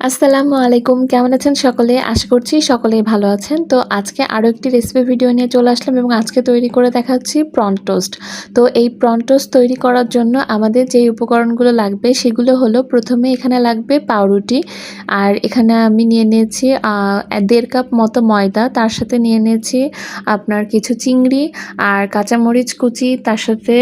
আসসালামু আলাইকুম। কেমন আছেন সকলে? আশা করছি সকলেই ভালো আছেন। তো আজকে আরও একটি রেসিপি ভিডিও নিয়ে চলে আসলাম এবং আজকে তৈরি করে দেখাচ্ছি প্রন টোস্ট তো এই প্রন টোস্ট তৈরি করার জন্য আমাদের যে উপকরণগুলো লাগবে সেগুলো হলো প্রথমে এখানে লাগবে পাউরুটি। আর এখানে আমি নিয়ে নিয়েছি দেড় কাপ মতো ময়দা, তার সাথে নিয়ে নিয়েছি আপনার কিছু চিংড়ি আর কাঁচামরিচ কুচি, তার সাথে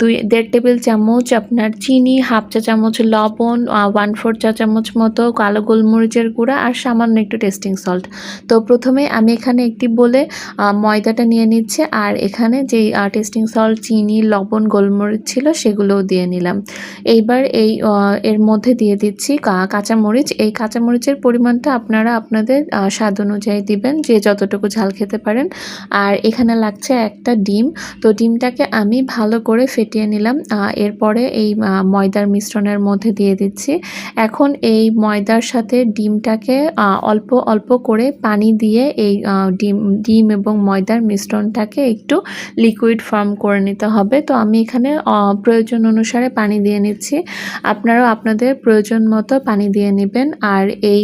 দুই, দেড় টেবিল চামচ আপনার চিনি, হাফ চা চামচ লবণ ওয়ান ফোর চা চামচ মতো কালো গোলমরিচের গুঁড়া আর সামান্য একটু টেস্টিং সল্ট তো প্রথমে আমি এখানে একটি বলে ময়দাটা নিয়ে নিচ্ছে আর এখানে যেই টেস্টিং সল্ট চিনি, লবণ, গোলমরিচ ছিল সেগুলোও দিয়ে নিলাম। এইবার এই এর মধ্যে দিয়ে দিচ্ছি কাঁচামরিচ। এই কাঁচামরিচের পরিমাণটা আপনারা আপনাদের স্বাদ অনুযায়ী দিবেন, যে যতটুকু ঝাল খেতে পারেন। আর এখানে লাগছে একটা ডিম। তো ডিমটাকে আমি ভালো করে ফেটিয়ে নিলাম। এরপরে এই ময়দার মিশ্রণের মধ্যে দিয়ে দিচ্ছি। এখন এই ময়দার সাথে ডিমটাকে অল্প অল্প করে পানি দিয়ে এই ডিম ডিম এবং ময়দার মিশ্রণটাকে একটু লিকুইড ফর্ম করে নিতে হবে। তো আমি এখানে প্রয়োজন অনুসারে পানি দিয়ে নিচ্ছি। আপনারাও আপনাদের প্রয়োজন মতো পানি দিয়ে নেবেন। আর এই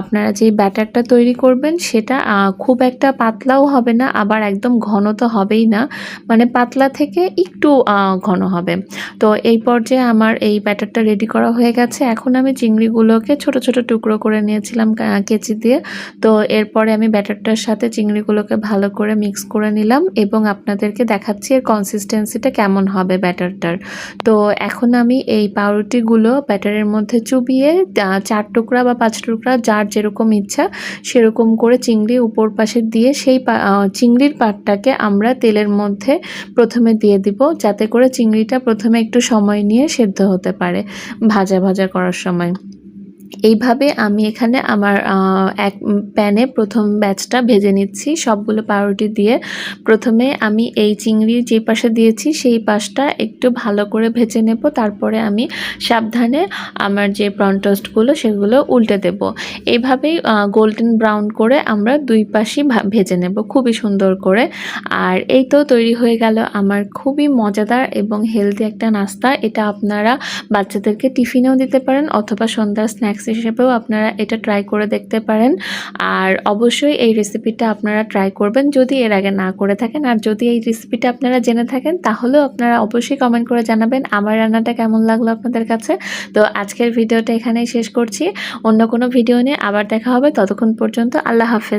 আপনারা যে ব্যাটারটা তৈরি করবেন সেটা খুব একটা পাতলাও হবে না, আবার একদম ঘন তো হবেই না। মানে পাতলা থেকে একটু ঘন হবে। তো এই পর্যায়ে আমার এই ব্যাটারটা রেডি করা হয়ে গেছে। এখন আমি চিংড়িগুলোকে ছোট ছোট টুকরো করে নিয়েছিলাম কেচি দিয়ে। তো এরপরে আমি ব্যাটারটার সাথে চিংড়িগুলোকে ভালো করে মিক্স করে নিলাম এবং আপনাদেরকে দেখাচ্ছি এর কনসিস্টেন্সিটা কেমন হবে ব্যাটারটার। তো এখন আমি এই পাউরুটিগুলো ব্যাটারের মধ্যে চুবিয়ে চার টুকরা বা পাঁচ টুকরা, যার যেরকম ইচ্ছা, সেরকম করে চিংড়ি উপর পাশে দিয়ে সেই চিংড়ির পাটটাকে আমরা তেলের মধ্যে প্রথমে দিয়ে দিব, যাতে করে চিংড়িটা প্রথমে একটু সময় নিয়ে সেদ্ধ হতে পারে ভাজা ভাজা করার সময়। এইভাবে আমি এখানে আমার এক প্যানে প্রথম ব্যাচটা ভেজে নিচ্ছি। সবগুলো পাউরুটি দিয়ে প্রথমে আমি এই চিংড়ি যে পাশে দিয়েছি, সেই পাশটা একটু ভালো করে ভেজে নেব। তারপরে আমি সাবধানে আমার যে প্রন টোস্টগুলো সেগুলো উল্টে দেব। এইভাবেই গোল্ডেন ব্রাউন করে আমরা দুই পাশই ভেজে নেব খুবই সুন্দর করে। আর এই তো তৈরি হয়ে গেল আমার খুবই মজাদার এবং হেলদি একটা নাস্তা। এটা আপনারা বাচ্চাদেরকে টিফিনেও দিতে পারেন অথবা সন্ধ্যার স্ন্যাক্স হিসেবেও আপনারা এটা ট্রাই করে দেখতে পারেন। আর অবশ্যই এই রেসিপিটা আপনারা ট্রাই করবেন যদি এর আগে না করে থাকেন। আর যদি এই রেসিপিটা আপনারা জেনে থাকেন, তাহলেও আপনারা অবশ্যই কমেন্ট করে জানাবেন আমার রান্নাটা কেমন লাগল আপনাদের কাছে। তো আজকের ভিডিওটা এখানেই শেষ করছি। অন্য কোনো ভিডিও নিয়ে আবার দেখা হবে। ততক্ষণ পর্যন্ত আল্লাহ হাফেজ।